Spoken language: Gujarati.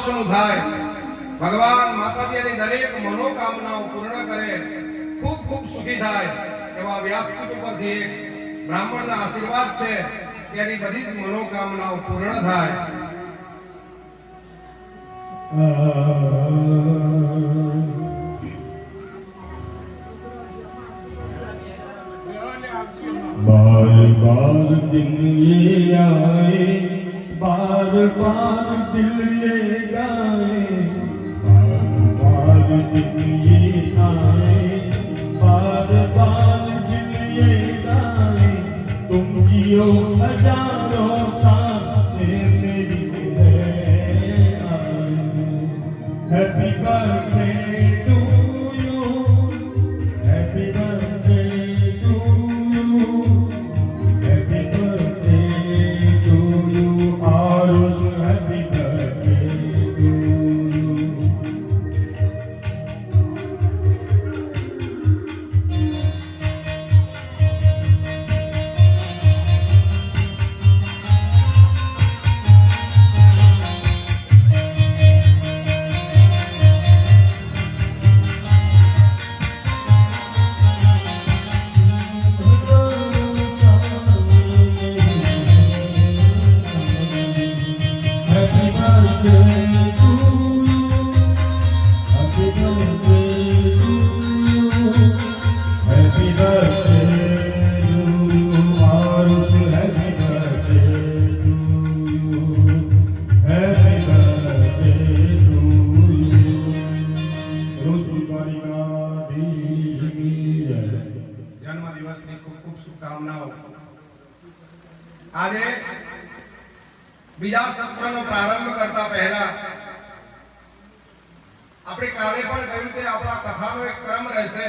વર્ષનું થાય ભગવાન માતાજીની દરેક મનોકામનાઓ પૂર્ણ કરે ખૂબ ખૂબ સુખી થાય એવા વ્યાસપીઠ ઉપરથી એક બ્રાહ્મણના આશીર્વાદ છે કે એની બધી જ મનોકામનાઓ પૂર્ણ થાય बार बार दिन ये आए दिल गाए तुम जियो हजारों साथ मेरी है हैप्पी बर्थडे આજે બીજા સત્રનો પ્રારંભ આપણે કાલે પણ કહ્યું કે આપણા કથાનો એક ક્રમ રહેશે.